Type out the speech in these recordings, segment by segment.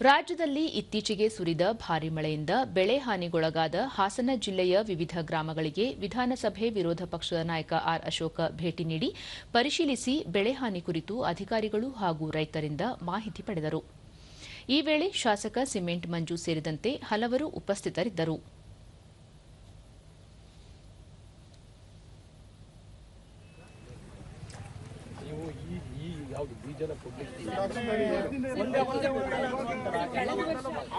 ರಾಜ್ಯದಲ್ಲಿ ಇತ್ತೀಚೆಗೆ ಸುರಿದ ಭಾರಿ ಮಳೆಯಿಂದ ಬೆಳೆ ಹಾನಿಗೊಳಗಾದ ಹಾಸನ ಜಿಲ್ಲೆಯ ವಿವಿಧ ಗ್ರಾಮಗಳಿಗೆ ವಿಧಾನಸಭೆ ವಿರೋಧ ಪಕ್ಷದ ನಾಯಕ ಆರ್ ಅಶೋಕ ಭೇಟಿ ನೀಡಿ ಪರಿಶೀಲಿಸಿ ಬೆಳೆ ಹಾನಿ ಕುರಿತು ಅಧಿಕಾರಿಗಳು ಹಾಗೂ ರೈತರಿಂದ ಮಾಹಿತಿ ಪಡೆದರು. ಈ ವೇಳೆ ಶಾಸಕ ಸಿಮೆಂಟ್ ಮಂಜು ಸೇರಿದಂತೆ ಹಲವರು ಉಪಸ್ಥಿತರಿದ್ದರು ನೀವು ಈ ಈ ಯಾವ್ದು ಬೀಜನ ಕೊಡ್ಲಿಕ್ಕೆ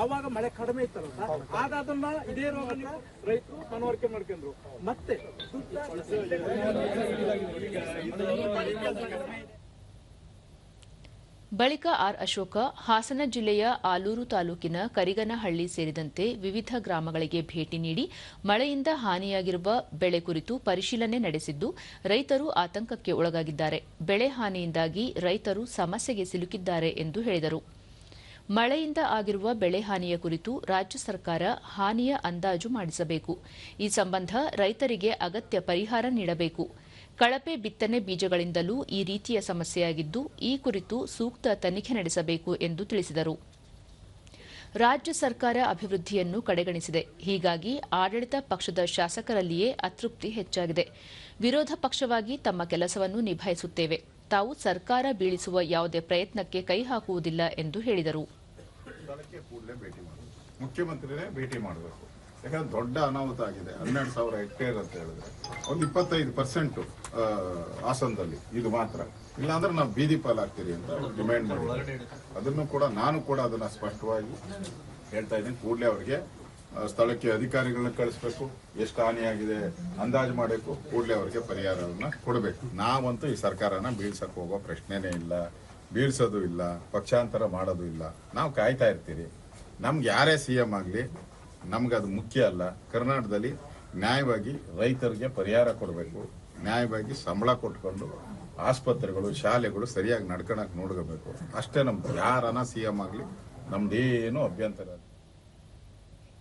ಆವಾಗ ಮಳೆ ಕಡಿಮೆ ಇತ್ತಲ್ಲ ಅದನ್ನ ಇದೇ ರೋಗ ರೈತರು ಮನವರಿಕೆ ಮಾಡ್ಕೊಂಡ್ರು. ಮತ್ತೆ ಬಳಿಕ ಆರ್ ಅಶೋಕ, ಹಾಸನ ಜಿಲ್ಲೆಯ ಆಲೂರು ತಾಲೂಕಿನ ಕರಿಗನಹಳ್ಳಿ ಸೇರಿದಂತೆ ವಿವಿಧ ಗ್ರಾಮಗಳಿಗೆ ಭೇಟಿ ನೀಡಿ ಮಳೆಯಿಂದ ಹಾನಿಯಾಗಿರುವ ಬೆಳೆ ಕುರಿತು ಪರಿಶೀಲನೆ ನಡೆಸಿದ್ದು, ರೈತರು ಆತಂಕಕ್ಕೆ ಒಳಗಾಗಿದ್ದಾರೆ. ಬೆಳೆ ಹಾನಿಯಿಂದಾಗಿ ರೈತರು ಸಮಸ್ಯೆಗೆ ಸಿಲುಕಿದ್ದಾರೆ ಎಂದು ಹೇಳಿದರು. ಮಳೆಯಿಂದ ಆಗಿರುವ ಬೆಳೆ ಹಾನಿಯ ಕುರಿತು ರಾಜ್ಯ ಸರ್ಕಾರ ಹಾನಿಯ ಅಂದಾಜು ಮಾಡಿಸಬೇಕು. ಈ ಸಂಬಂಧ ರೈತರಿಗೆ ಅಗತ್ಯ ಪರಿಹಾರ ನೀಡಬೇಕು. ಕಳಪೆ ಬಿತ್ತನೆ ಬೀಜಗಳಿಂದಲೂ ಈ ರೀತಿಯ ಸಮಸ್ಯೆಯಾಗಿದ್ದು, ಈ ಕುರಿತು ಸೂಕ್ತ ತನಿಖೆ ನಡೆಸಬೇಕು ಎಂದು ತಿಳಿಸಿದರು. ರಾಜ್ಯ ಸರ್ಕಾರ ಅಭಿವೃದ್ಧಿಯನ್ನು ಕಡೆಗಣಿಸಿದೆ. ಹೀಗಾಗಿ ಆಡಳಿತ ಪಕ್ಷದ ಶಾಸಕರಲ್ಲಿಯೇ ಅತೃಪ್ತಿ ಹೆಚ್ಚಾಗಿದೆ. ವಿರೋಧ ಪಕ್ಷವಾಗಿ ತಮ್ಮ ಕೆಲಸವನ್ನು ನಿಭಾಯಿಸುತ್ತೇವೆ. ತಾವು ಸರ್ಕಾರ ಬೀಳಿಸುವ ಯಾವುದೇ ಪ್ರಯತ್ನಕ್ಕೆ ಕೈ ಹಾಕುವುದಿಲ್ಲ ಎಂದು ಹೇಳಿದರು. ಸ್ಥಳಕ್ಕೆ ಕೂಡಲೇ ಭೇಟಿ ಮಾಡಬೇಕು ಮುಖ್ಯಮಂತ್ರಿನೇ ಭೇಟಿ ಮಾಡಬೇಕು. ಯಾಕಂದ್ರೆ ದೊಡ್ಡ ಅನಾಹುತ ಆಗಿದೆ. ಹನ್ನೆರಡು ಸಾವಿರ ಹೆಕ್ಟೇರ್ ಅಂತ ಹೇಳಿದ್ರೆ. ಒಂದು ಇಪ್ಪತ್ತೈದು ಪರ್ಸೆಂಟು ಹಾಸನದಲ್ಲಿ. ಇದು ಮಾತ್ರ. ಇಲ್ಲಾಂದ್ರೆ ನಾವು ಬೀದಿ ಪಾಲಾಗ್ತೀರಿ ಅಂತ ಡಿಮ್ಯಾಂಡ್ ಮಾಡಿದ್ದಾರೆ ಅದನ್ನು ಕೂಡ ನಾನು ಕೂಡ ಅದನ್ನ ಸ್ಪಷ್ಟವಾಗಿ ಹೇಳ್ತಾ ಇದ್ದೀನಿ. ಕೂಡಲೇ ಅವರಿಗೆ ಸ್ಥಳಕ್ಕೆ ಅಧಿಕಾರಿಗಳನ್ನ ಕಳಿಸ್ಬೇಕು. ಎಷ್ಟು ಹಾನಿಯಾಗಿದೆ ಅಂದಾಜು ಮಾಡಬೇಕು. ಕೂಡಲೇ ಅವರಿಗೆ ಪರಿಹಾರವನ್ನ ಕೊಡಬೇಕು. ನಾವಂತೂ ಈ ಸರ್ಕಾರನ ಬೀಳ್ಸಕ್ ಹೋಗೋ ಪ್ರಶ್ನೆನೇ ಇಲ್ಲ. ಬೀಳ್ಸೋದು ಇಲ್ಲ, ಪಕ್ಷಾಂತರ ಮಾಡೋದು ಇಲ್ಲ. ನಾವು ಕಾಯ್ತಾ ಇರ್ತೀರಿ. ನಮ್ಗೆ ಯಾರೇ ಸಿ ಎಂ ಆಗಲಿ, ನಮ್ಗೆ ಅದು ಮುಖ್ಯ ಅಲ್ಲ. ಕರ್ನಾಟಕದಲ್ಲಿ ನ್ಯಾಯವಾಗಿ ರೈತರಿಗೆ ಪರಿಹಾರ ಕೊಡಬೇಕು. ನ್ಯಾಯವಾಗಿ ಸಂಬಳ ಕೊಟ್ಕೊಂಡು ಆಸ್ಪತ್ರೆಗಳು, ಶಾಲೆಗಳು ಸರಿಯಾಗಿ ನಡ್ಕೊಳಕ್ ನೋಡ್ಕೋಬೇಕು. ಅಷ್ಟೇ ನಮ್ದು. ಯಾರನ ಸಿ ಎಂ ಆಗಲಿ, ನಮ್ದೇನು ಅಭ್ಯಂತರ.